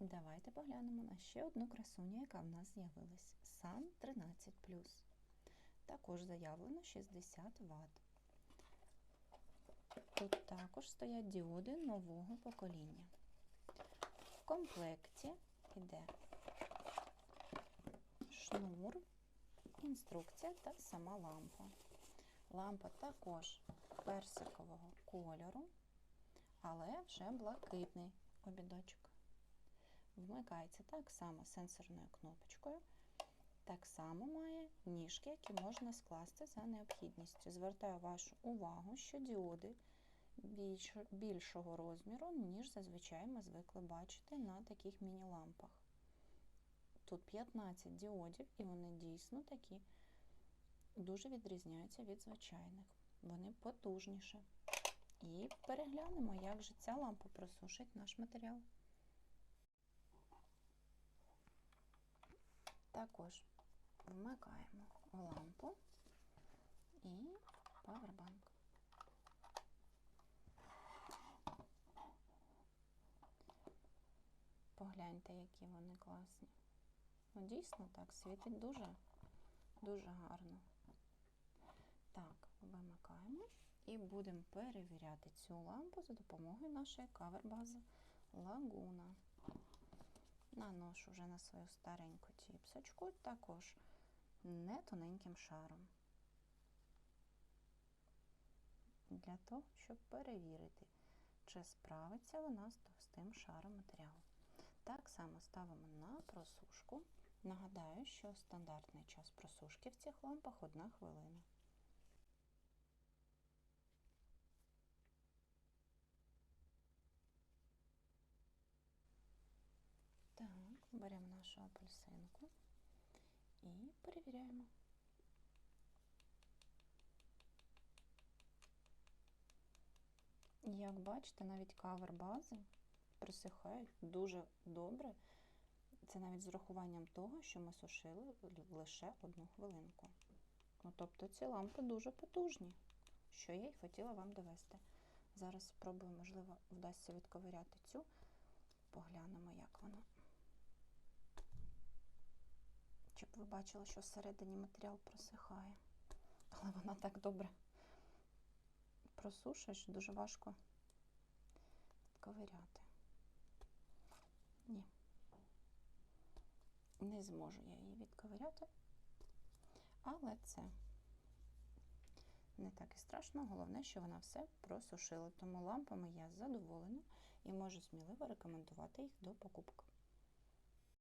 Давайте поглянемо на ще одну красуню, яка в нас з'явилась. Sun 13 Також заявлено 60 Вт. Тут також стоять діоди нового покоління. В комплекті йде шнур, інструкція та сама лампа. Лампа також персикового кольору, але вже блакитний обідочок. Вмикається так само сенсорною кнопочкою. Так само має ніжки, які можна скласти за необхідністю. Звертаю вашу увагу, що діоди більшого розміру, ніж зазвичай ми звикли бачити на таких міні-лампах. Тут 15 діодів, і вони дійсно такі дуже відрізняються від звичайних. Вони потужніше. І переглянемо, як же ця лампа просушить наш матеріал. Також вмикаємо лампу і павербанк. Погляньте, які вони класні. Ну, дійсно так, світить дуже, дуже гарно. Так, вимикаємо і будемо перевіряти цю лампу за допомогою нашої кавер-бази Лагуна. Наношу вже на свою стареньку тіпсочку, також не тоненьким шаром. Для того, щоб перевірити, чи справиться вона з товстим шаром матеріалу. Так само ставимо на просушку. Нагадаю, що стандартний час просушки в цих лампах 1 хвилина. Так, беремо нашу апельсинку і перевіряємо. Як бачите, навіть кавер бази просихають дуже добре. Це навіть з урахуванням того, що ми сушили лише одну хвилинку. Ну, Тобто ці лампи дуже потужні, що я й хотіла вам довести. Зараз спробую, можливо, вдасться відковиряти цю, поглянемо, як воно. Щоб ви бачили, що всередині матеріал просихає. Але вона так добре просушує, що дуже важко відковиряти. Ні. Не зможу я її відковиряти, але це не так і страшно. Головне, що вона все просушила. Тому лампами я задоволена і можу сміливо рекомендувати їх до покупки.